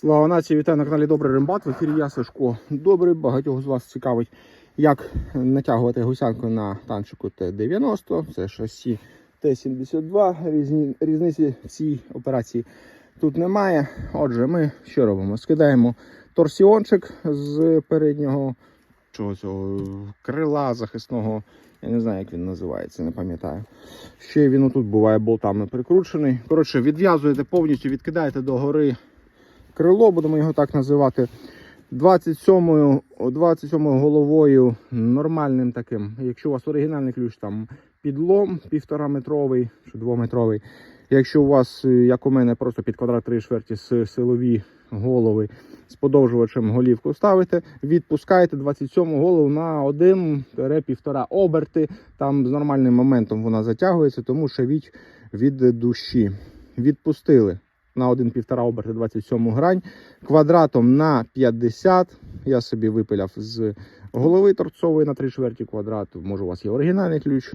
Слава нації, вітаю на каналі Добрий Рембат. В ефірі я Сашко. Добрий, багатьох з вас цікавить, як натягувати гусянку на танчику Т-90. Це шасі Т-72. Різні, різниці в цій операції тут немає. Отже, ми що робимо? Скидаємо торсіончик з переднього чого цього крила захисного. Я не знаю, як він називається, не пам'ятаю. Ще він отут буває болтами прикручений. Коротше, відв'язуєте повністю, відкидаєте догори крило, будемо його так називати. 27 27 головою нормальним таким. Якщо у вас оригінальний ключ, там підлом півтора метровий чи двометровий. Якщо у вас, е, як у мене, просто під квадрат 3 чверті с- силові голови з подовжувачем голівку ставите, відпускаєте 27 голову на 1-1,5 оберти. Там з нормальним моментом вона затягується, тому що від, від душі. Відпустили на 1,5 оберти 27 грань. Квадратом на 50. Я собі випиляв з голови торцової на 3 чверті квадрату. Може, у вас є оригінальний ключ.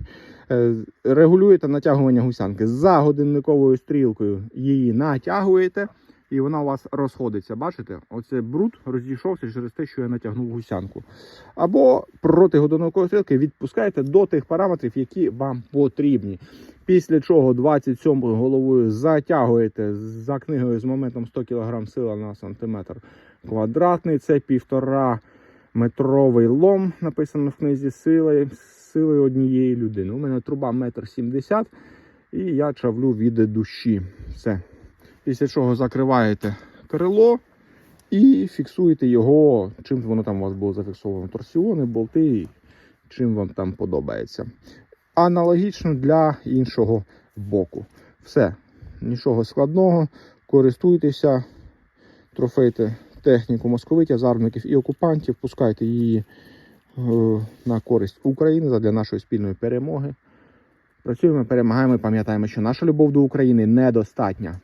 Е, Регулюєте натягування гусянки за годинниковою стрілкою. Її натягуєте. І вона у вас розходиться. Бачите? Оце бруд розійшовся через те, що я натягнув гусянку. Або проти годинникової стрілки відпускаєте до тих параметрів, які вам потрібні. Після чого 27 головою затягуєте за книгою з моментом 100 кг сила на сантиметр квадратний. Це півтора метровий лом, написано в книзі сили, сили однієї людини. У мене труба метр сімдесят, і я чавлю від душі. Все. Після чого закриваєте крило і фіксуєте його, чим воно там у вас було зафіксовано. Торсіони, болти, чим вам там подобається. Аналогічно для іншого боку. Все, нічого складного. Користуйтеся, трофейте техніку московитів, зарбників і окупантів, пускайте її е, на користь України для нашої спільної перемоги. Працюємо, перемагаємо і пам'ятаємо, що наша любов до України недостатня.